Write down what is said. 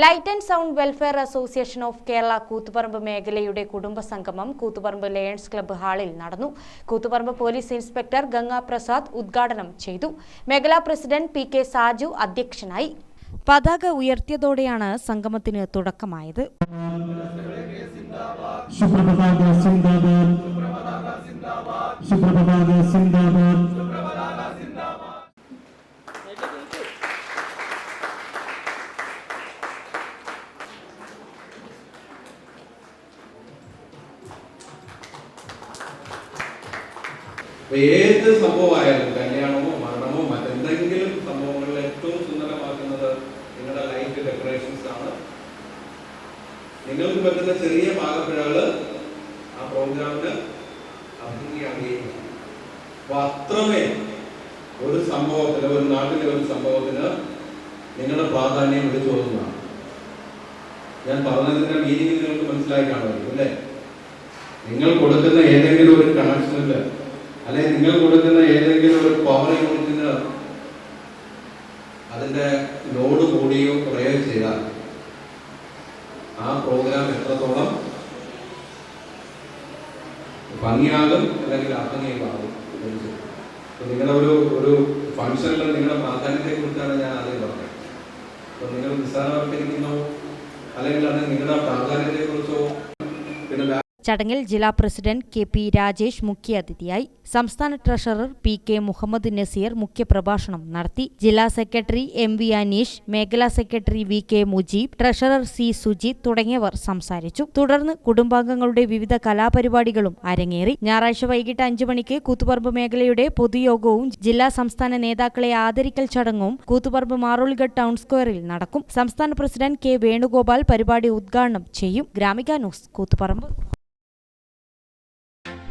Light and sound welfare association of Kerala Kuthuparamba മേഖലയുടെ കുടുംബ സംഗമം കൂത്തുപറമ്പ് ലയൺസ് ക്ലബ്ബ് ഹാളിൽ നടന്നു. കൂത്തുപറമ്പ് പോലീസ് ഇൻസ്പെക്ടർ ഗംഗാപ്രസാദ് ഉദ്ഘാടനം ചെയ്തു. മേഖലാ പ്രസിഡന്റ് പി കെ സാജു അധ്യക്ഷനായി. പതാക ഉയർത്തിയതോടെയാണ് സംഗമത്തിന് തുടക്കമായത്. സുപ്രഭാത സിന്ദാബാദ്. സുപ്രഭാത സിന്ദാബാദ്. ഏത് സംഭവമായാലും കല്യാണമോ മരണമോ മറ്റെന്തെങ്കിലും സംഭവങ്ങളിൽ ഏറ്റവും സുന്ദരമാക്കുന്നത് നിങ്ങളുടെ ലൈഫ് ഡെക്കറേഷൻസ് ആണ്. നിങ്ങൾക്ക് പറ്റുന്ന ചെറിയ പാകപ്പിഴകൾ ആ പ്രോഗ്രാമിന് അഭിനയിക്കുകയും അപ്പൊ അത്രമേ ഒരു സംഭവത്തിന് ഒരു നാട്ടിലെ ഒരു സംഭവത്തിന് നിങ്ങളുടെ പ്രാധാന്യം വിളിച്ചു പോകുന്നതാണ് ഞാൻ പറഞ്ഞതിന്റെ മീനിങ് നിങ്ങൾക്ക് മനസ്സിലായി കാണുമല്ലോ അല്ലേ? നിങ്ങൾ കൊടുക്കുന്ന ഏതെങ്കിലും ഒരു കണക്ഷനിൽ അല്ലെങ്കിൽ നിങ്ങൾ കൊടുക്കുന്ന ഏതെങ്കിലും ഒരു പവർ യൂണിറ്റിന് അതിന്റെ ലോഡ് കൂടിയോ കുറയോ ചെയ്താൽ ആ പ്രോഗ്രാം എത്രത്തോളം ഭംഗിയാകും അല്ലെങ്കിൽ അഭംഗിയുമാകും നിങ്ങളുടെ ഒരു ഒരു ഫംഗ്ഷനിൽ നിങ്ങളുടെ പ്രാധാന്യത്തെ കുറിച്ചാണ് ഞാൻ ആദ്യം പറഞ്ഞത്. അപ്പൊ നിങ്ങൾ നിസ്സാരവൽക്കരിക്കുന്നോ അല്ലെങ്കിൽ അത് നിങ്ങളുടെ പ്രാധാന്യത്തെ കുറിച്ചോ പിന്നെ ചടങ്ങിൽ ജില്ലാ പ്രസിഡന്റ് കെ പി രാജേഷ് മുഖ്യാതിഥിയായി സംസ്ഥാന treasurer P K Muhammad Naseer മുഖ്യപ്രഭാഷണം നടത്തി. ജില്ലാ സെക്രട്ടറി എം വി അനീഷ് മേഖലാ secretary V K Mujeeb treasurer C Sujith തുടങ്ങിയവർ സംസാരിച്ചു. തുടർന്ന് കുടുംബാംഗങ്ങളുടെ വിവിധ കലാപരിപാടികളും അരങ്ങേറി. ഞായറാഴ്ച വൈകിട്ട് അഞ്ചു മണിക്ക് കൂത്തുപറമ്പ് മേഖലയുടെ പൊതുയോഗവും ജില്ലാ സംസ്ഥാന നേതാക്കളെ ആദരിക്കൽ ചടങ്ങും കൂത്തുപറമ്പ് മാറോളിഗഡ് ടൗൺ സ്ക്വയറിൽ നടക്കും. സംസ്ഥാന പ്രസിഡന്റ് കെ വേണുഗോപാൽ പരിപാടി ഉദ്ഘാടനം ചെയ്യും. Gramika news Kuthuparamba.